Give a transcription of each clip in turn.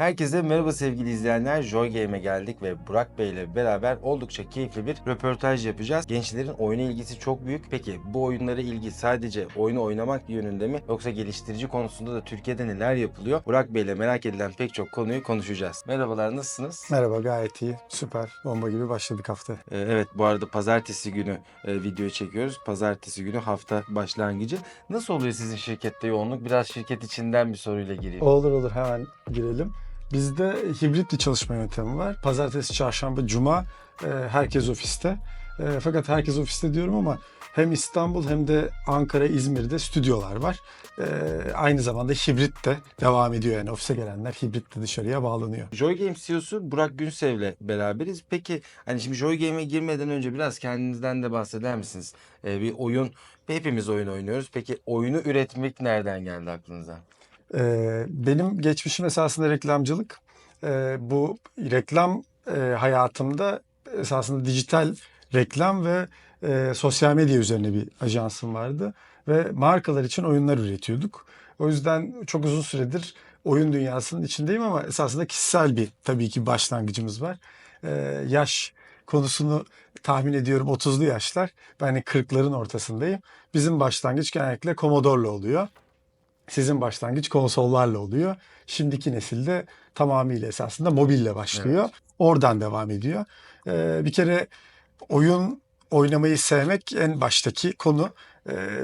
Herkese merhaba sevgili izleyenler. Joy Game'e geldik ve Burak Bey ile beraber oldukça keyifli bir röportaj yapacağız. Gençlerin oyuna ilgisi çok büyük. Peki bu oyunlara ilgi sadece oyunu oynamak yönünde mi yoksa geliştirici konusunda da Türkiye'de neler yapılıyor? Burak Bey ile merak edilen pek çok konuyu konuşacağız. Merhabalar nasılsınız? Merhaba gayet iyi. Süper. Bomba gibi başladık hafta. Ee, Evet bu arada pazartesi günü e, video çekiyoruz. Pazartesi günü hafta başlangıcı. Nasıl oluyor sizin şirkette yoğunluk? Biraz şirket içinden bir soruyla gireyim. Olur olur hemen girelim. Bizde hibrit bir çalışma yöntemi var. Pazartesi, çarşamba, cuma e, herkes ofiste. E, fakat herkes ofiste diyorum ama hem İstanbul hem de Ankara, İzmir'de stüdyolar var. E, aynı zamanda hibrit de devam ediyor yani ofise gelenler hibrit de dışarıya bağlanıyor. Joy Games CEO'su Burak Günsev'le beraberiz. Peki hani şimdi Joy Game'e girmeden önce biraz kendinizden de bahseder misiniz? Bir oyun, hepimiz oyun oynuyoruz. Peki oyunu üretmek nereden geldi aklınıza? Ee, benim geçmişim esasında reklamcılık. Ee, bu reklam e, hayatımda esasında dijital reklam ve e, sosyal medya üzerine bir ajansım vardı. Ve markalar için oyunlar üretiyorduk. O yüzden çok uzun süredir oyun dünyasının içindeyim ama esasında kişisel bir tabii ki başlangıcımız var. Ee, yaş konusunu tahmin ediyorum 30'lu yaşlar. Ben de 40'ların ortasındayım. Bizim başlangıç genellikle Commodore'la oluyor. Sizin başlangıç konsollarla oluyor. Şimdiki nesilde tamamıyla esasında mobille başlıyor. Oradan devam ediyor. Ee, bir kere oyun oynamayı sevmek en baştaki konu.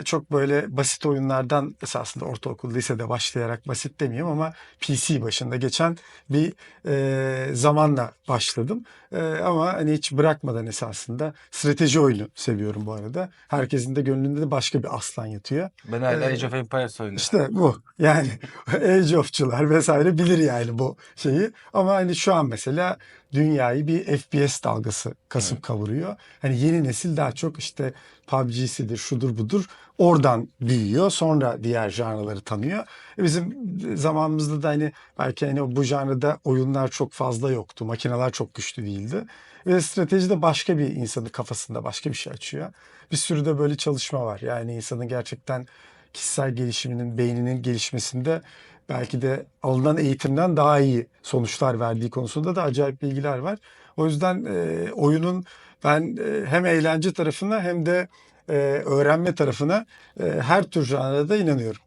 Çok böyle basit oyunlardan esasında ortaokul, lisede başlayarak basit demeyeyim ama PC başında geçen bir e, zamanla başladım. E, ama hani hiç bırakmadan esasında strateji oyunu seviyorum bu arada. Herkesin de gönlünde de başka bir aslan yatıyor. Ben hala Ee, Age of Empires oynuyorum. İşte bu. Yani Age of'çular vesaire bilir yani bu şeyi. Ama hani şu an mesela dünyayı bir FPS dalgası kasıp kavuruyor. Hani yeni nesil daha çok işte PUBG'sidir, şudur budur. Oradan büyüyor. Sonra diğer janraları tanıyor. E bizim zamanımızda da hani belki hani bu janrada oyunlar çok fazla yoktu. Makineler çok güçlü değildi. Ve strateji de başka bir insanın kafasında başka bir şey açıyor. Bir sürü de böyle çalışma var. Yani insanın gerçekten kişisel gelişiminin, beyninin gelişmesinde belki de alınan eğitimden daha iyi sonuçlar verdiği konusunda da acayip bilgiler var. O yüzden e, oyunun ben e, hem eğlence tarafına hem de e, öğrenme tarafına e, her tür janrada inanıyorum.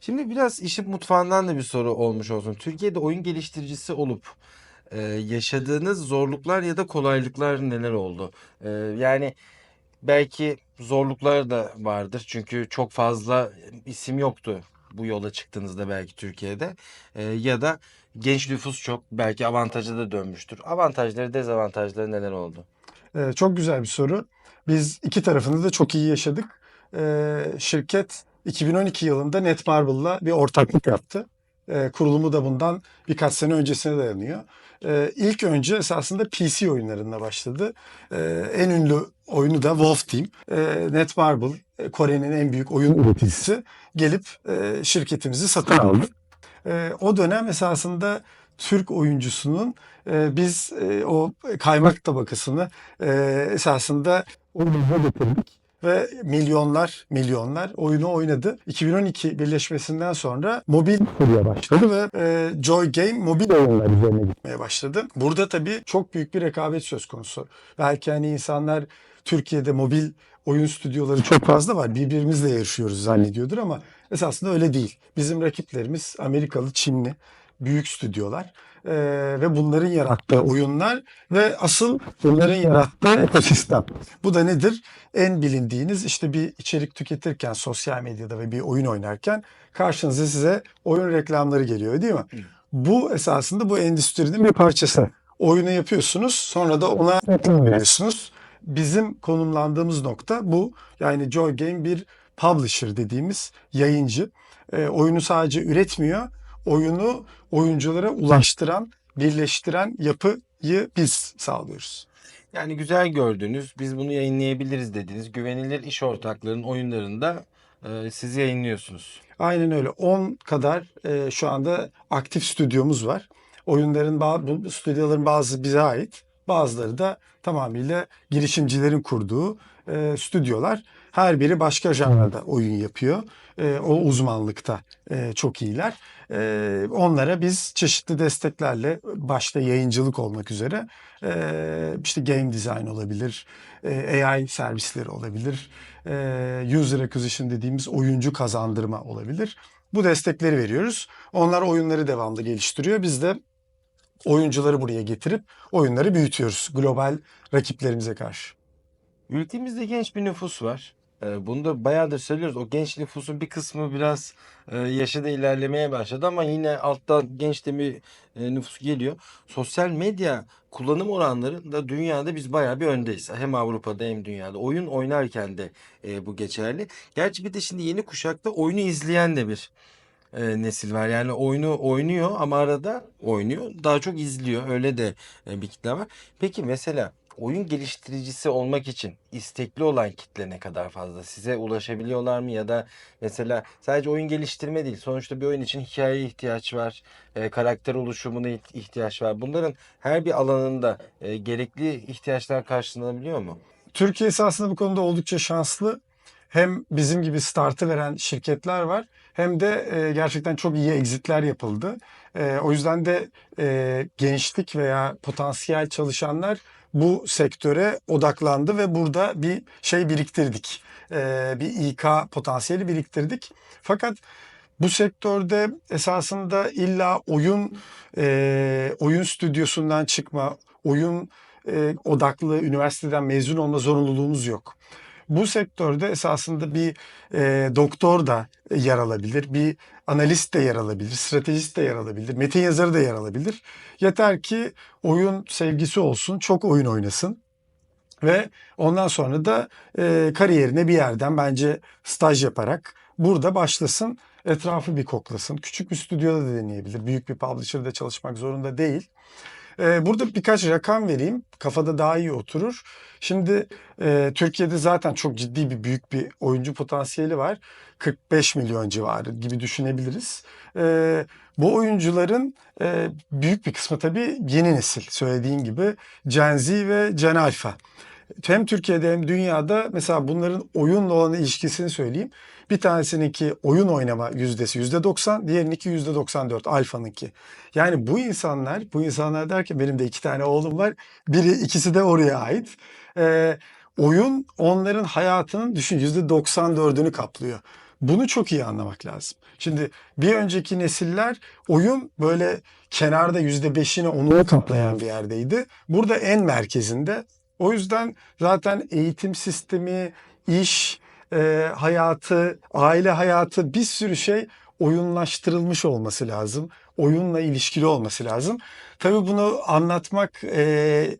Şimdi biraz işin mutfağından da bir soru olmuş olsun. Türkiye'de oyun geliştiricisi olup e, yaşadığınız zorluklar ya da kolaylıklar neler oldu? E, yani belki zorluklar da vardır. Çünkü çok fazla isim yoktu bu yola çıktığınızda belki Türkiye'de. E, ya da genç nüfus çok belki avantaja da dönmüştür. Avantajları, dezavantajları neler oldu? Ee, çok güzel bir soru. Biz iki tarafını da çok iyi yaşadık. Ee, şirket 2012 yılında Netmarble'la bir ortaklık yaptı. Ee, kurulumu da bundan birkaç sene öncesine dayanıyor. Ee, ilk önce esasında PC oyunlarında başladı. Ee, en ünlü oyunu da Wolf Team. Ee, Netmarble, e, Kore'nin en büyük oyun üreticisi gelip e, şirketimizi satın aldı. Ee, o dönem esasında Türk oyuncusunun e, biz e, o kaymak tabakasını e, esasında oyunumuza getirdik ve milyonlar milyonlar oyunu oynadı. 2012 birleşmesinden sonra mobil kurya başladı ve e, Joy Game mobil oyunlar üzerine gitmeye başladı. Burada tabii çok büyük bir rekabet söz konusu. Belki hani insanlar Türkiye'de mobil oyun stüdyoları çok fazla var. Birbirimizle yarışıyoruz zannediyordur ama esasında öyle değil. Bizim rakiplerimiz Amerikalı, Çinli büyük stüdyolar Ee, ve bunların yarattığı oyunlar ve asıl bunların yarattığı ekosistem. Bu da nedir? En bilindiğiniz işte bir içerik tüketirken sosyal medyada ve bir oyun oynarken karşınıza size oyun reklamları geliyor değil mi? Bu esasında bu endüstrinin bir parçası. Oyunu yapıyorsunuz sonra da ona reklam veriyorsunuz. Bizim konumlandığımız nokta bu. Yani Joy Game bir publisher dediğimiz yayıncı. Ee, oyunu sadece üretmiyor, oyunu oyunculara ulaştıran, birleştiren yapıyı biz sağlıyoruz. Yani güzel gördüğünüz, biz bunu yayınlayabiliriz dediğiniz güvenilir iş ortaklarının oyunlarında e, siz yayınlıyorsunuz. Aynen öyle. 10 kadar e, şu anda aktif stüdyomuz var. Oyunların bu stüdyoların bazı bize ait, bazıları da tamamıyla girişimcilerin kurduğu e, stüdyolar. Her biri başka janrada oyun yapıyor. E, o uzmanlıkta e, çok iyiler. E, onlara biz çeşitli desteklerle başta yayıncılık olmak üzere e, işte game design olabilir, e, AI servisleri olabilir, e, user acquisition dediğimiz oyuncu kazandırma olabilir. Bu destekleri veriyoruz. Onlar oyunları devamlı geliştiriyor. Biz de oyuncuları buraya getirip oyunları büyütüyoruz global rakiplerimize karşı. Ülkemizde genç bir nüfus var. Ee, Bunu da bayağıdır söylüyoruz. O genç nüfusun bir kısmı biraz e, yaşı da ilerlemeye başladı ama yine alttan genç de bir e, nüfus geliyor. Sosyal medya kullanım oranları da dünyada biz bayağı bir öndeyiz. Hem Avrupa'da hem dünyada. Oyun oynarken de e, bu geçerli. Gerçi bir de şimdi yeni kuşakta oyunu izleyen de bir e, nesil var. Yani oyunu oynuyor ama arada oynuyor. Daha çok izliyor. Öyle de e, bir kitle var. Peki mesela oyun geliştiricisi olmak için istekli olan kitle ne kadar fazla? Size ulaşabiliyorlar mı? Ya da mesela sadece oyun geliştirme değil. Sonuçta bir oyun için hikayeye ihtiyaç var. e, karakter oluşumuna iht- ihtiyaç var. Bunların her bir alanında e, gerekli ihtiyaçlar karşılanabiliyor mu? Türkiye aslında bu konuda oldukça şanslı. Hem bizim gibi startı veren şirketler var hem de e, gerçekten çok iyi exitler yapıldı. E, o yüzden de e, gençlik veya potansiyel çalışanlar bu sektöre odaklandı ve burada bir şey biriktirdik. E, bir İK potansiyeli biriktirdik. Fakat bu sektörde esasında illa oyun e, oyun stüdyosundan çıkma, oyun e, odaklı üniversiteden mezun olma zorunluluğunuz yok. Bu sektörde esasında bir e, doktor da yer alabilir, bir analist de yer alabilir, stratejist de yer alabilir, metin yazarı da yer alabilir. Yeter ki oyun sevgisi olsun, çok oyun oynasın. Ve ondan sonra da e, kariyerine bir yerden bence staj yaparak burada başlasın, etrafı bir koklasın. Küçük bir stüdyoda da deneyebilir, büyük bir publisher'da çalışmak zorunda değil. Ee, Burada birkaç rakam vereyim. Kafada daha iyi oturur. Şimdi e, Türkiye'de zaten çok ciddi bir büyük bir oyuncu potansiyeli var. 45 milyon civarı gibi düşünebiliriz. Ee, bu oyuncuların e, büyük bir kısmı tabii yeni nesil. Söylediğin gibi Gen Z ve Gen Alpha. Hem Türkiye'de hem dünyada mesela bunların oyunla olan ilişkisini söyleyeyim. Bir tanesininki oyun oynama yüzdesi yüzde 90, diğerininki yüzde 94 alfanınki. Yani bu insanlar, bu insanlar derken benim de iki tane oğlum var. Biri ikisi de oraya ait. Ee, oyun onların hayatının düşün yüzde 94'ünü kaplıyor. Bunu çok iyi anlamak lazım. Şimdi bir önceki nesiller oyun böyle kenarda yüzde beşini onu kaplayan bir yerdeydi. Burada en merkezinde. O yüzden zaten eğitim sistemi, iş e, hayatı, aile hayatı bir sürü şey oyunlaştırılmış olması lazım. Oyunla ilişkili olması lazım. Tabii bunu anlatmak e,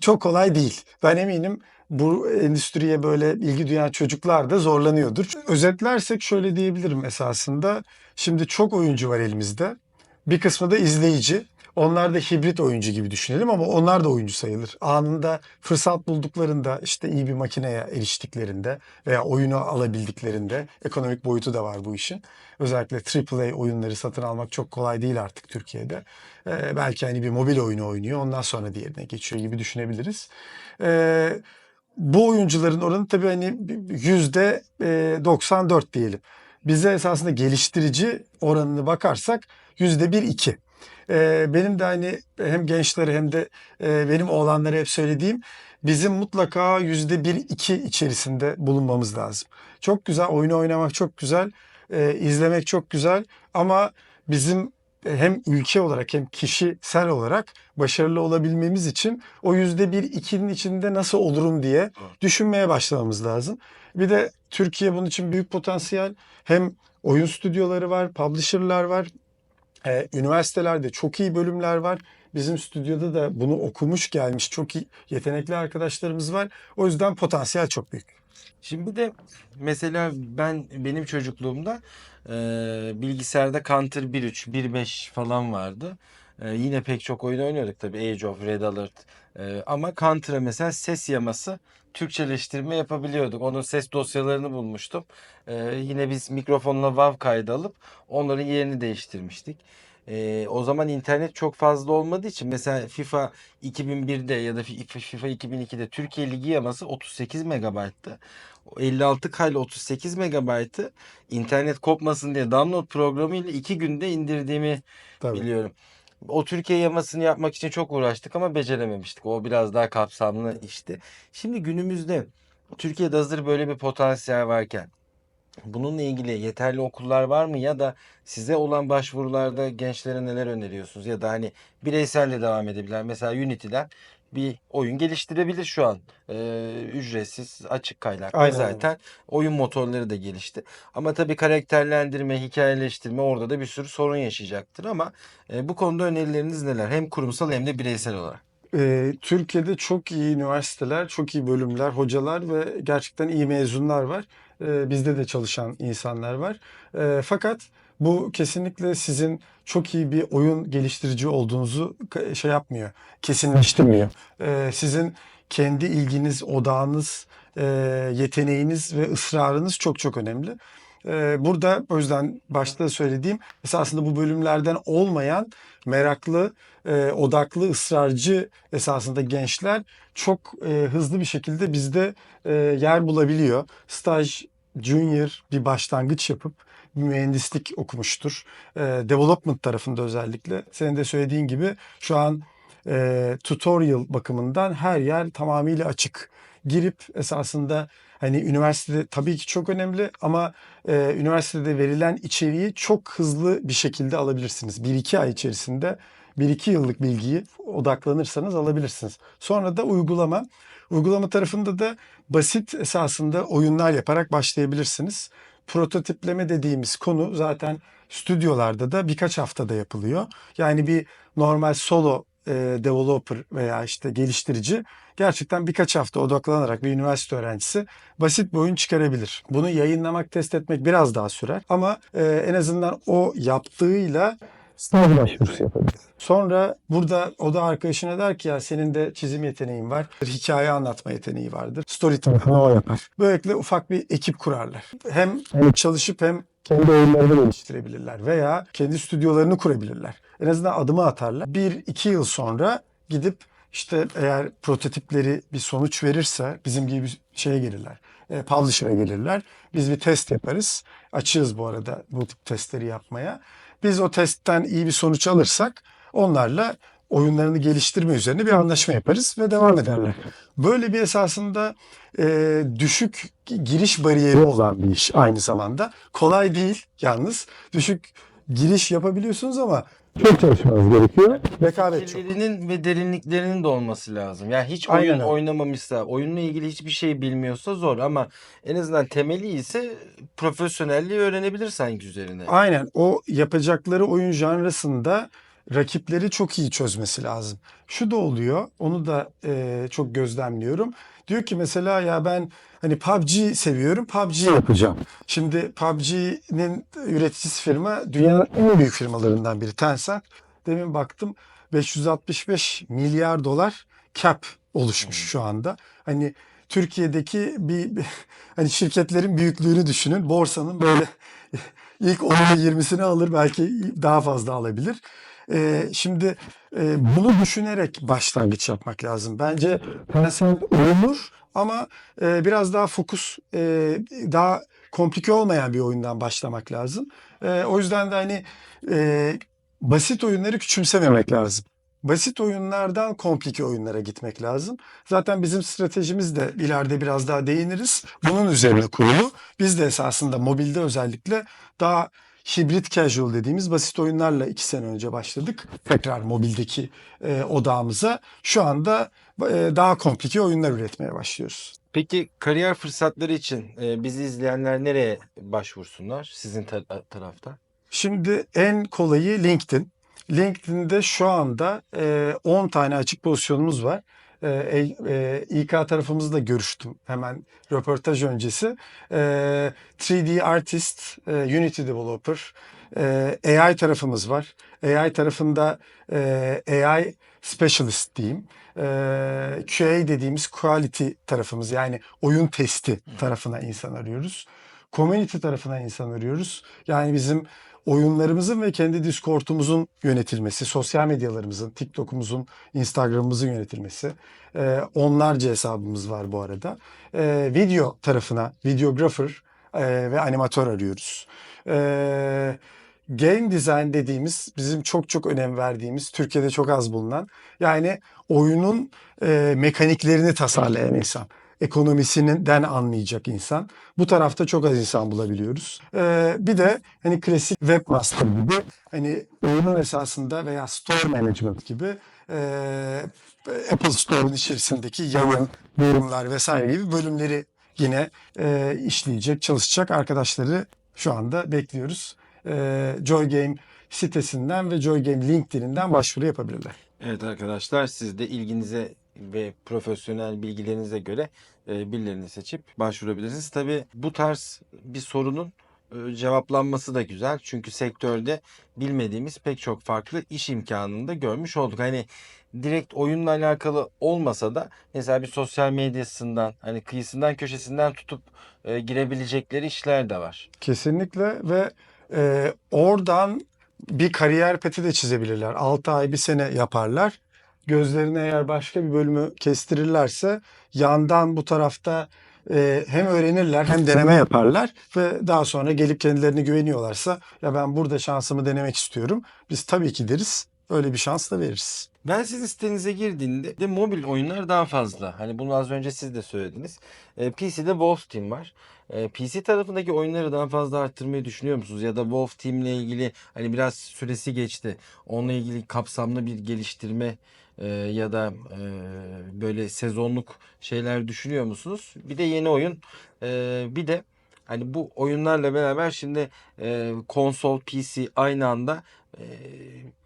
çok kolay değil. Ben eminim bu endüstriye böyle ilgi duyan çocuklar da zorlanıyordur. Özetlersek şöyle diyebilirim esasında. Şimdi çok oyuncu var elimizde. Bir kısmı da izleyici. Onlar da hibrit oyuncu gibi düşünelim ama onlar da oyuncu sayılır. Anında fırsat bulduklarında işte iyi bir makineye eriştiklerinde veya oyunu alabildiklerinde ekonomik boyutu da var bu işin. Özellikle AAA oyunları satın almak çok kolay değil artık Türkiye'de. Ee, belki hani bir mobil oyunu oynuyor ondan sonra diğerine geçiyor gibi düşünebiliriz. Ee, bu oyuncuların oranı tabii hani yüzde e, 94 diyelim. Bize esasında geliştirici oranını bakarsak yüzde 1-2 e, benim de hani hem gençlere hem de e, benim oğlanlara hep söylediğim bizim mutlaka yüzde bir iki içerisinde bulunmamız lazım. Çok güzel oyunu oynamak çok güzel, e, izlemek çok güzel ama bizim e, hem ülke olarak hem kişisel olarak başarılı olabilmemiz için o yüzde bir ikinin içinde nasıl olurum diye düşünmeye başlamamız lazım. Bir de Türkiye bunun için büyük potansiyel. Hem oyun stüdyoları var, publisher'lar var, ee, üniversitelerde çok iyi bölümler var. Bizim stüdyoda da bunu okumuş gelmiş çok iyi yetenekli arkadaşlarımız var. O yüzden potansiyel çok büyük. Şimdi de mesela ben benim çocukluğumda e, bilgisayarda Counter 1.3, 1.5 falan vardı. E, yine pek çok oyun oynuyorduk tabii Age of, Red Alert. E, ama Counter'a mesela ses yaması Türkçeleştirme yapabiliyorduk. Onun ses dosyalarını bulmuştum. E, yine biz mikrofonla WAV kaydı alıp onların yerini değiştirmiştik. Ee, o zaman internet çok fazla olmadığı için mesela FIFA 2001'de ya da Fi- FIFA 2002'de Türkiye Ligi yaması 38 megabayttı. O 56K ile 38 megabaytı internet kopmasın diye download programıyla iki günde indirdiğimi Tabii. biliyorum. O Türkiye yamasını yapmak için çok uğraştık ama becerememiştik. O biraz daha kapsamlı işti. Şimdi günümüzde Türkiye'de hazır böyle bir potansiyel varken bununla ilgili yeterli okullar var mı ya da size olan başvurularda gençlere neler öneriyorsunuz ya da hani bireyselle devam edebilir. Mesela Unity'den bir oyun geliştirebilir şu an. Ee, ücretsiz, açık kaynaklı Aynen zaten oyun motorları da gelişti. Ama tabii karakterlendirme, hikayeleştirme orada da bir sürü sorun yaşayacaktır ama e, bu konuda önerileriniz neler? Hem kurumsal hem de bireysel olarak. Ee, Türkiye'de çok iyi üniversiteler, çok iyi bölümler, hocalar ve gerçekten iyi mezunlar var. Ee, bizde de çalışan insanlar var. Ee, fakat bu kesinlikle sizin çok iyi bir oyun geliştirici olduğunuzu şey yapmıyor, kesinleştirmiyor. Ee, sizin kendi ilginiz, odağınız, e, yeteneğiniz ve ısrarınız çok çok önemli. Ee, burada o yüzden başta söylediğim esasında bu bölümlerden olmayan meraklı, e, odaklı, ısrarcı esasında gençler çok e, hızlı bir şekilde bizde e, yer bulabiliyor. Staj, junior bir başlangıç yapıp mühendislik okumuştur. E, development tarafında özellikle. Senin de söylediğin gibi şu an e, tutorial bakımından her yer tamamıyla açık. Girip esasında hani üniversitede tabii ki çok önemli ama e, üniversitede verilen içeriği çok hızlı bir şekilde alabilirsiniz. 1-2 ay içerisinde 1-2 yıllık bilgiyi odaklanırsanız alabilirsiniz. Sonra da uygulama. Uygulama tarafında da basit esasında oyunlar yaparak başlayabilirsiniz. Prototipleme dediğimiz konu zaten stüdyolarda da birkaç haftada yapılıyor. Yani bir normal solo e, developer veya işte geliştirici gerçekten birkaç hafta odaklanarak bir üniversite öğrencisi basit bir oyun çıkarabilir. Bunu yayınlamak, test etmek biraz daha sürer ama e, en azından o yaptığıyla staj başvurusu yapabilir. Sonra burada o da arkadaşına der ki ya senin de çizim yeteneğin var. Hikaye anlatma yeteneği vardır. Story tarafını o yapar. Böylelikle ufak bir ekip kurarlar. Hem çalışıp hem kendi oyunlarını geliştirebilirler veya kendi stüdyolarını kurabilirler. En azından adımı atarlar. Bir iki yıl sonra gidip işte eğer prototipleri bir sonuç verirse bizim gibi bir şeye gelirler. E, publisher'a gelirler. Biz bir test yaparız. Açığız bu arada bu tip testleri yapmaya. Biz o testten iyi bir sonuç alırsak onlarla oyunlarını geliştirme üzerine bir anlaşma yaparız ve devam ederler. Böyle bir esasında e, düşük giriş bariyeri olan bir iş aynı zamanda. Kolay değil yalnız. Düşük giriş yapabiliyorsunuz ama çok çalışmanız gerekiyor. Rekabet çok. Ve derinliklerinin de olması lazım. Yani hiç oyun Aynen oynamamışsa, oyunla ilgili hiçbir şey bilmiyorsa zor ama en azından temeli ise profesyonelliği öğrenebilir sanki üzerine. Aynen o yapacakları oyun janrasında rakipleri çok iyi çözmesi lazım. Şu da oluyor, onu da e, çok gözlemliyorum. Diyor ki mesela ya ben hani PUBG seviyorum, PUBG yapacağım. Şimdi PUBG'nin üreticisi firma dünyanın en büyük firmalarından biri Tencent. Demin baktım 565 milyar dolar cap oluşmuş şu anda. Hani Türkiye'deki bir, hani şirketlerin büyüklüğünü düşünün. Borsanın böyle ilk 10'unu 20'sini alır belki daha fazla alabilir. Ee, şimdi e, bunu düşünerek başlangıç yapmak lazım. Bence Tencent olur ama e, biraz daha fokus, e, daha komplike olmayan bir oyundan başlamak lazım. E, o yüzden de hani e, basit oyunları küçümsememek lazım. Basit oyunlardan komplike oyunlara gitmek lazım. Zaten bizim stratejimiz de ileride biraz daha değiniriz. Bunun üzerine kurulu. Biz de esasında mobilde özellikle daha hibrit casual dediğimiz basit oyunlarla iki sene önce başladık. Tekrar mobildeki e, odağımıza. Şu anda e, daha komplike oyunlar üretmeye başlıyoruz. Peki kariyer fırsatları için e, bizi izleyenler nereye başvursunlar sizin ta- tarafta? Şimdi en kolayı LinkedIn. LinkedIn'de şu anda e, 10 tane açık pozisyonumuz var. E, e, İK tarafımızla görüştüm hemen röportaj öncesi. E, 3D Artist, e, Unity Developer, e, AI tarafımız var. AI tarafında e, AI Specialist diyeyim. E, QA dediğimiz quality tarafımız yani oyun testi tarafına insan arıyoruz. Community tarafına insan arıyoruz. Yani bizim oyunlarımızın ve kendi Discord'umuzun yönetilmesi, sosyal medyalarımızın, TikTok'umuzun, Instagram'ımızın yönetilmesi. Ee, onlarca hesabımız var bu arada. Ee, video tarafına videographer e, ve animatör arıyoruz. Ee, game design dediğimiz bizim çok çok önem verdiğimiz Türkiye'de çok az bulunan yani oyunun e, mekaniklerini tasarlayan insan ekonomisinden anlayacak insan. Bu tarafta çok az insan bulabiliyoruz. Ee, bir de hani klasik webmaster gibi hani oyunun esasında veya store management gibi e, Apple Store'un içerisindeki yayın, yorumlar vesaire gibi bölümleri yine e, işleyecek, çalışacak arkadaşları şu anda bekliyoruz. E, Joy Game sitesinden ve Joy Game LinkedIn'inden başvuru yapabilirler. Evet arkadaşlar siz de ilginize ve profesyonel bilgilerinize göre e, birilerini seçip başvurabilirsiniz. Tabii bu tarz bir sorunun e, cevaplanması da güzel. Çünkü sektörde bilmediğimiz pek çok farklı iş imkanını da görmüş olduk. Hani direkt oyunla alakalı olmasa da mesela bir sosyal medyasından hani kıyısından köşesinden tutup e, girebilecekleri işler de var. Kesinlikle ve e, oradan bir kariyer peti de çizebilirler. 6 ay, bir sene yaparlar. Gözlerine eğer başka bir bölümü kestirirlerse yandan bu tarafta e, hem öğrenirler hem deneme yaparlar ve daha sonra gelip kendilerine güveniyorlarsa ya ben burada şansımı denemek istiyorum. Biz tabii ki deriz. Öyle bir şans da veririz. Ben sizin sitenize girdiğinde de mobil oyunlar daha fazla. Hani bunu az önce siz de söylediniz. E, PC'de Wolf Team var. E, PC tarafındaki oyunları daha fazla arttırmayı düşünüyor musunuz? Ya da Wolf Team'le ilgili hani biraz süresi geçti. Onunla ilgili kapsamlı bir geliştirme e, ya da e, böyle sezonluk şeyler düşünüyor musunuz? Bir de yeni oyun. E, bir de hani bu oyunlarla beraber şimdi e, konsol, PC aynı anda e,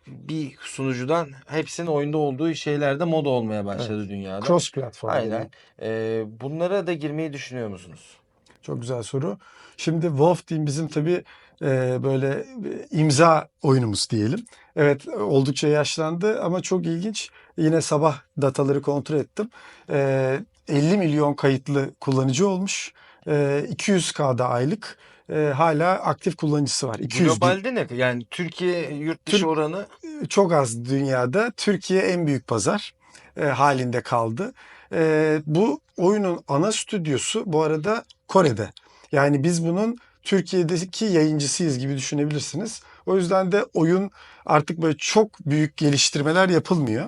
bir sunucudan hepsinin oyunda olduğu şeylerde moda olmaya başladı dünyada. Cross platform. Aynen. E, bunlara da girmeyi düşünüyor musunuz? Çok güzel soru. Şimdi Wolf Team bizim tabii e, böyle imza oyunumuz diyelim. Evet oldukça yaşlandı ama çok ilginç. Yine sabah dataları kontrol ettim. E, 50 milyon kayıtlı kullanıcı olmuş. E, 200K'da aylık e, hala aktif kullanıcısı var. 200 bin. Globalde ne? Yani Türkiye yurt dışı Türk- oranı çok az dünyada. Türkiye en büyük pazar e, halinde kaldı. E, bu oyunun ana stüdyosu bu arada Kore'de. Yani biz bunun Türkiye'deki yayıncısıyız gibi düşünebilirsiniz. O yüzden de oyun artık böyle çok büyük geliştirmeler yapılmıyor.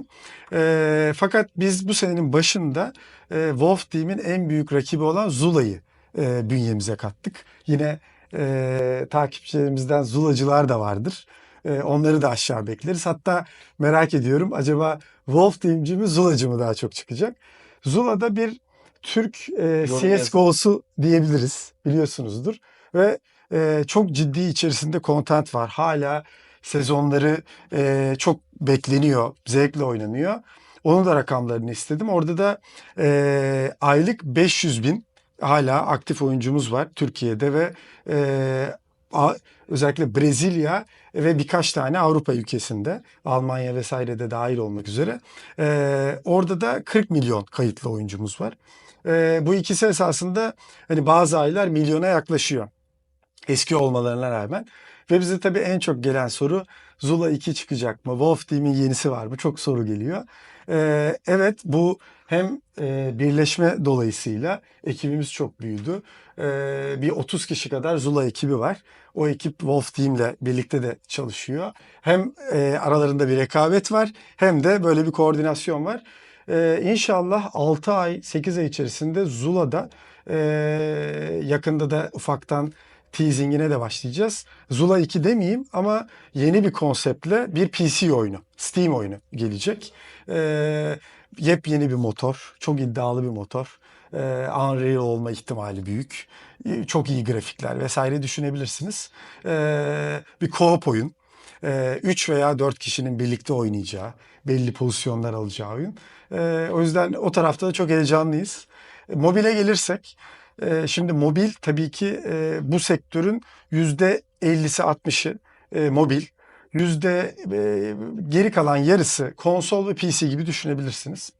E, fakat biz bu senenin başında e, Wolf Team'in en büyük rakibi olan Zula'yı e, bünyemize kattık. Yine e, takipçilerimizden Zulacılar da vardır. E, onları da aşağı bekleriz. Hatta merak ediyorum acaba Wolf Team'ci mi Zula'cı mı daha çok çıkacak? Zula'da bir Türk e. CSGO'su diyebiliriz biliyorsunuzdur. Ve e, çok ciddi içerisinde content var. Hala sezonları e, çok bekleniyor, zevkle oynanıyor. Onun da rakamlarını istedim. Orada da e, aylık 500 bin hala aktif oyuncumuz var Türkiye'de ve e, a- özellikle Brezilya ve birkaç tane Avrupa ülkesinde Almanya vesaire de dahil olmak üzere. E, orada da 40 milyon kayıtlı oyuncumuz var. E, bu ikisi esasında hani bazı aylar milyona yaklaşıyor. Eski olmalarına rağmen. Ve bize tabii en çok gelen soru Zula 2 çıkacak mı? Wolf Team'in yenisi var mı? Çok soru geliyor. Ee, evet bu hem e, birleşme dolayısıyla ekibimiz çok büyüdü. Ee, bir 30 kişi kadar Zula ekibi var. O ekip Wolf Team'le birlikte de çalışıyor. Hem e, aralarında bir rekabet var hem de böyle bir koordinasyon var. Ee, inşallah 6 ay 8 ay içerisinde Zula'da e, yakında da ufaktan teasingine de başlayacağız. Zula 2 demeyeyim ama yeni bir konseptle bir PC oyunu, Steam oyunu gelecek. Ee, yepyeni bir motor, çok iddialı bir motor. Ee, Unreal olma ihtimali büyük. Ee, Çok iyi grafikler vesaire düşünebilirsiniz. Ee, bir co-op oyun. 3 veya 4 kişinin birlikte oynayacağı, belli pozisyonlar alacağı oyun. Ee, o yüzden o tarafta da çok heyecanlıyız. Mobile gelirsek, e, şimdi mobil tabii ki e, bu sektörün yüzde 50'si 60'ı e, mobil. Yüzde e, geri kalan yarısı konsol ve PC gibi düşünebilirsiniz.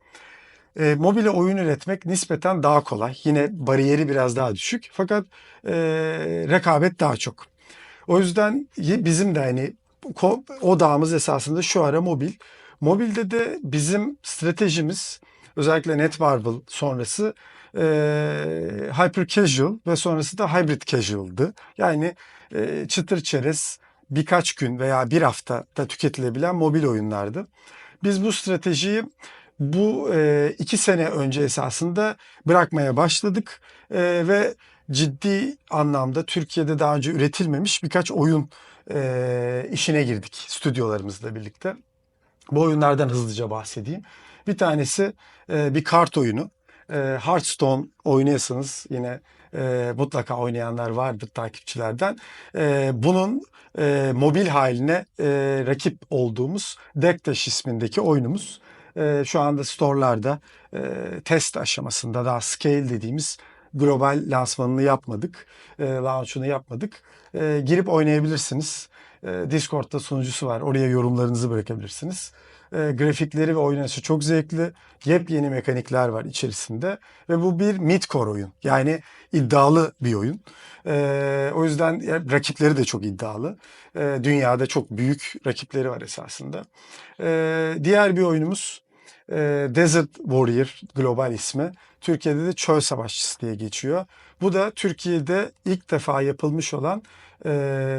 E, mobile oyun üretmek nispeten daha kolay. Yine bariyeri biraz daha düşük fakat e, rekabet daha çok. O yüzden bizim de hani odağımız esasında şu ara mobil. Mobilde de bizim stratejimiz özellikle Netmarble sonrası e, hyper casual ve sonrası da hybrid casual'dı. Yani e, çıtır çerez birkaç gün veya bir haftada tüketilebilen mobil oyunlardı. Biz bu stratejiyi bu e, iki sene önce esasında bırakmaya başladık E, ve ciddi anlamda Türkiye'de daha önce üretilmemiş birkaç oyun e, işine girdik stüdyolarımızla birlikte. Bu oyunlardan hızlıca bahsedeyim. Bir tanesi e, bir kart oyunu. E, Hearthstone oynuyorsanız yine e, mutlaka oynayanlar vardır takipçilerden. E, bunun e, mobil haline e, rakip olduğumuz Deckdash ismindeki oyunumuz. E, şu anda storelarda e, test aşamasında daha scale dediğimiz global lansmanını yapmadık. E, launch'unu yapmadık. E, girip oynayabilirsiniz. E, Discord'da sunucusu var. Oraya yorumlarınızı bırakabilirsiniz. E, grafikleri ve oynanışı çok zevkli. Yepyeni mekanikler var içerisinde. Ve bu bir mid-core oyun. Yani iddialı bir oyun. E, o yüzden ya, rakipleri de çok iddialı. E, dünyada çok büyük rakipleri var esasında. E, diğer bir oyunumuz e, Desert Warrior global ismi. Türkiye'de de Çöl Savaşçısı diye geçiyor. Bu da Türkiye'de ilk defa yapılmış olan e,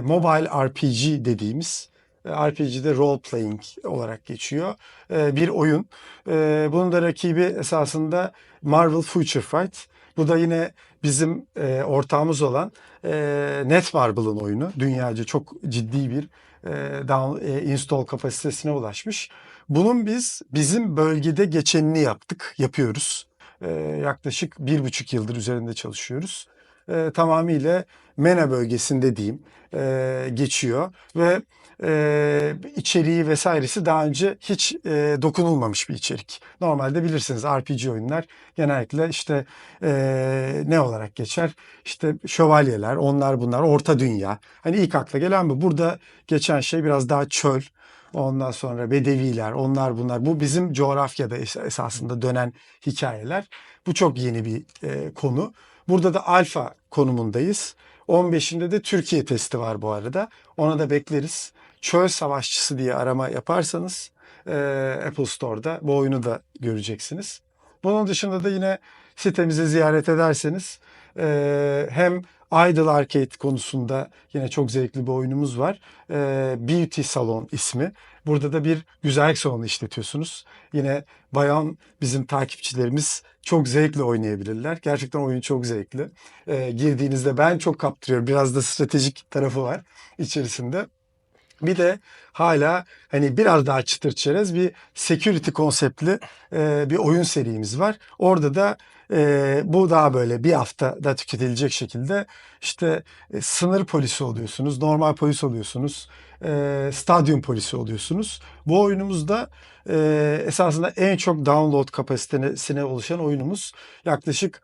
mobile RPG dediğimiz RPG'de role playing olarak geçiyor. E, bir oyun. E, bunun da rakibi esasında Marvel Future Fight. Bu da yine bizim e, ortağımız olan e, Netmarble'ın oyunu. Dünyaca çok ciddi bir e, e, install kapasitesine ulaşmış. Bunun biz bizim bölgede geçenini yaptık, yapıyoruz. E, yaklaşık bir buçuk yıldır üzerinde çalışıyoruz. E, tamamıyla MENA bölgesinde diyeyim e, geçiyor ve e, içeriği vesairesi daha önce hiç e, dokunulmamış bir içerik. Normalde bilirsiniz RPG oyunlar genellikle işte e, ne olarak geçer? İşte şövalyeler, onlar bunlar, orta dünya. Hani ilk akla gelen bu. Burada geçen şey biraz daha çöl. Ondan sonra bedeviler, onlar bunlar. Bu bizim coğrafyada es- esasında dönen hikayeler. Bu çok yeni bir e, konu. Burada da alfa konumundayız. 15'inde de Türkiye testi var bu arada. Ona da bekleriz. Çöl Savaşçısı diye arama yaparsanız e, Apple Store'da bu oyunu da göreceksiniz. Bunun dışında da yine sitemizi ziyaret ederseniz e, hem Idle Arcade konusunda yine çok zevkli bir oyunumuz var. E, Beauty Salon ismi. Burada da bir güzellik salonu işletiyorsunuz. Yine bayan bizim takipçilerimiz çok zevkle oynayabilirler. Gerçekten oyun çok zevkli. E, girdiğinizde ben çok kaptırıyorum. Biraz da stratejik tarafı var içerisinde. Bir de hala hani biraz daha çıtır çerez bir security konseptli e, bir oyun serimiz var. Orada da e, bu daha böyle bir haftada tüketilecek şekilde işte e, sınır polisi oluyorsunuz, normal polis oluyorsunuz, e, stadyum polisi oluyorsunuz. Bu oyunumuzda e, esasında en çok download kapasitesine oluşan oyunumuz yaklaşık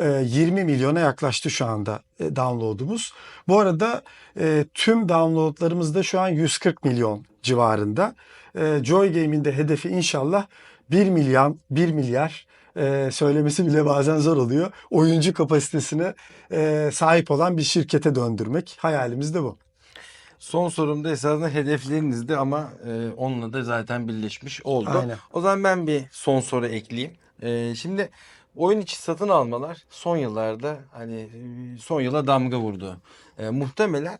20 milyona yaklaştı şu anda e, download'umuz. Bu arada e, tüm downloadlarımız da şu an 140 milyon civarında. E, Joy Game'in de hedefi inşallah 1 milyon, 1 milyar e, söylemesi bile bazen zor oluyor. Oyuncu kapasitesine e, sahip olan bir şirkete döndürmek. Hayalimiz de bu. Son sorumda esasında hedeflerinizdi ama e, onunla da zaten birleşmiş oldu. Aynen. O zaman ben bir son soru ekleyeyim. E, şimdi oyun içi satın almalar son yıllarda hani son yıla damga vurdu. E, muhtemelen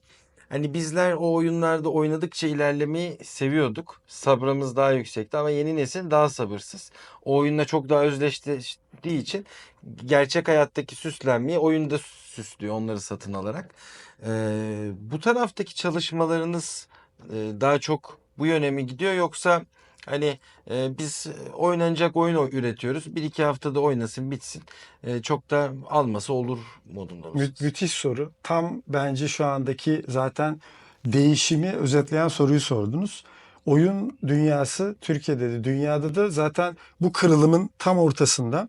hani bizler o oyunlarda oynadıkça ilerlemeyi seviyorduk. Sabrımız daha yüksekti ama yeni nesil daha sabırsız. O oyunla çok daha özdeşleştiği için gerçek hayattaki süslenmeyi oyunda süslüyor onları satın alarak. Ee, bu taraftaki çalışmalarınız e, daha çok bu yöne mi gidiyor yoksa hani e, biz oynanacak oyun üretiyoruz. Bir iki haftada oynasın bitsin. E, çok da alması olur modunda Mü- müthiş soru. Tam bence şu andaki zaten değişimi özetleyen soruyu sordunuz. Oyun dünyası Türkiye'de de dünyada da zaten bu kırılımın tam ortasında.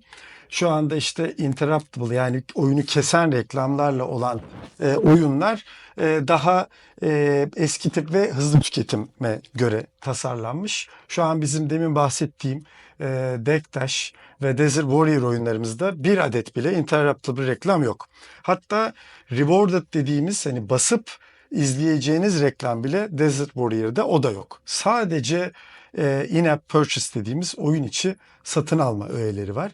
Şu anda işte interruptible yani oyunu kesen reklamlarla olan e, oyunlar e, daha e, eski tip ve hızlı tüketime göre tasarlanmış. Şu an bizim demin bahsettiğim e, Deckdash ve Desert Warrior oyunlarımızda bir adet bile interruptible reklam yok. Hatta rewarded dediğimiz hani basıp izleyeceğiniz reklam bile Desert Warrior'da o da yok. Sadece e, in-app purchase dediğimiz oyun içi satın alma öğeleri var.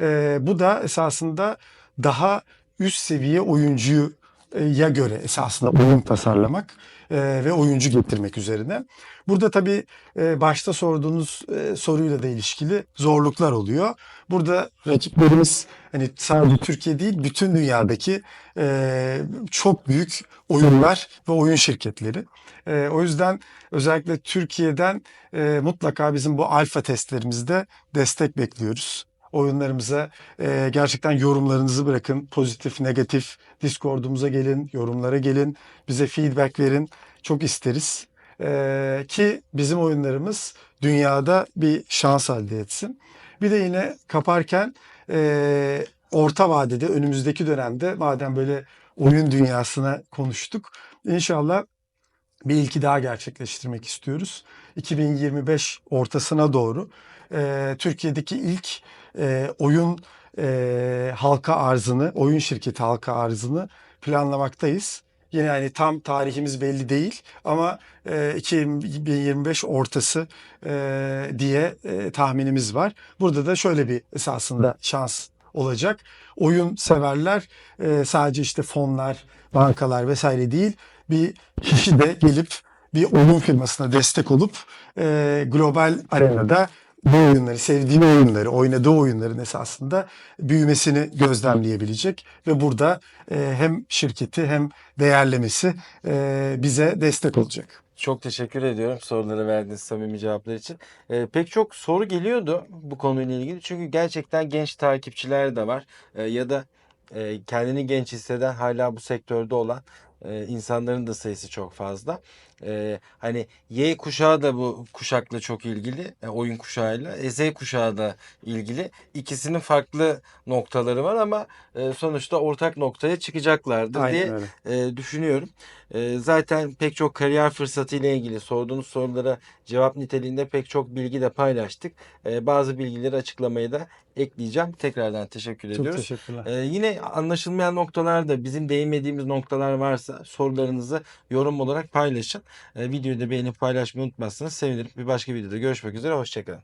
E, bu da esasında daha üst seviye oyuncuyu ya göre esasında oyun tasarlamak e, ve oyuncu getirmek üzerine. Burada tabii e, başta sorduğunuz e, soruyla da ilişkili zorluklar oluyor. Burada rakiplerimiz hani sadece Türkiye değil bütün dünyadaki e, çok büyük oyunlar ve oyun şirketleri. E, o yüzden özellikle Türkiye'den e, mutlaka bizim bu alfa testlerimizde destek bekliyoruz. Oyunlarımıza e, gerçekten yorumlarınızı bırakın. Pozitif, negatif. Discord'umuza gelin, yorumlara gelin. Bize feedback verin. Çok isteriz. E, ki bizim oyunlarımız dünyada bir şans elde etsin. Bir de yine kaparken e, orta vadede önümüzdeki dönemde madem böyle oyun dünyasına konuştuk. İnşallah bir ilki daha gerçekleştirmek istiyoruz. 2025 ortasına doğru e, Türkiye'deki ilk e, oyun e, halka arzını, oyun şirketi halka arzını planlamaktayız. Yine yani tam tarihimiz belli değil ama e, 2025 ortası e, diye e, tahminimiz var. Burada da şöyle bir esasında şans olacak. Oyun severler e, sadece işte fonlar, bankalar vesaire değil bir kişi de gelip bir oyun firmasına destek olup e, global arenada bu oyunları, sevdiği oyunları, oynadığı oyunların esasında büyümesini gözlemleyebilecek ve burada e, hem şirketi hem değerlemesi e, bize destek olacak. Çok teşekkür ediyorum soruları verdiğiniz samimi cevaplar için. Ee, pek çok soru geliyordu bu konuyla ilgili. Çünkü gerçekten genç takipçiler de var. Ee, ya da e, kendini genç hisseden hala bu sektörde olan e, insanların da sayısı çok fazla. Ee, hani Y kuşağı da bu kuşakla çok ilgili. e, oyun kuşağıyla. E, Z kuşağı da ilgili. İkisinin farklı noktaları var ama e, sonuçta ortak noktaya çıkacaklardır diye Aynen öyle. e, düşünüyorum. E, zaten pek çok kariyer fırsatı ile ilgili sorduğunuz sorulara cevap niteliğinde pek çok bilgi de paylaştık. E, bazı bilgileri açıklamayı da ekleyeceğim. Tekrardan teşekkür Çok ediyoruz. teşekkürler. E, yine anlaşılmayan noktalarda bizim değinmediğimiz noktalar varsa sorularınızı yorum olarak paylaşın. Videoyu da beğenip paylaşmayı unutmazsanız sevinirim. Bir başka videoda görüşmek üzere. Hoşçakalın.